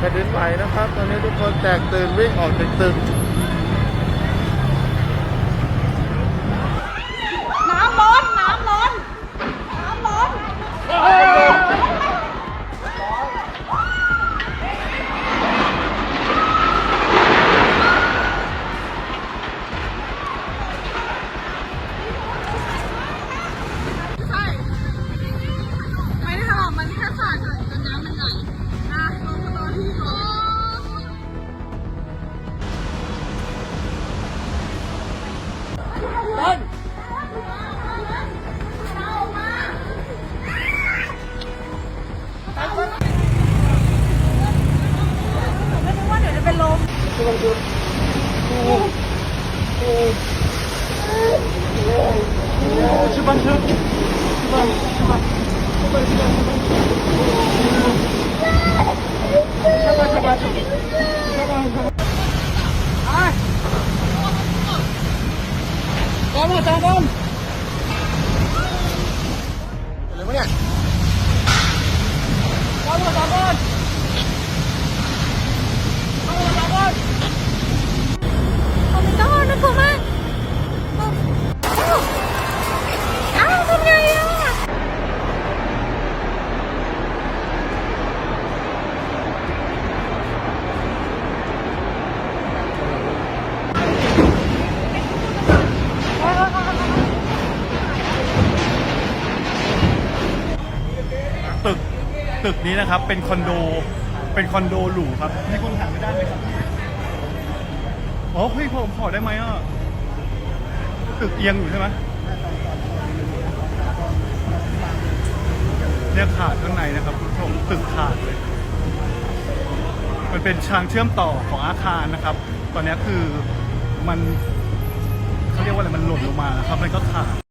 แผ่นดินไหวนะครับ ตอนนี้ทุกคนแตกตื่นวิ่งออกจากตึก 我我我我去搬车快快快快快快快快快快快快快哎来了来了 ตึกนี้นะครับ เป็นคอนโด เป็นคอนโดหรูครับมีคนถามไม่ได้ไหมครับอ๋อเฮ้ยผมขอได้ไหมอะตึกเอียงอยู่ใช่ไหมเนี่ยขาดข้างในนะครับคุณผู้ชมตึกขาดเลย มันเป็นทางเชื่อมต่อของอาคารนะครับ ตอนนี้คือมันเขาเรียกว่าอะไรมันหล่นลงมาแล้วครับมันก็ขาด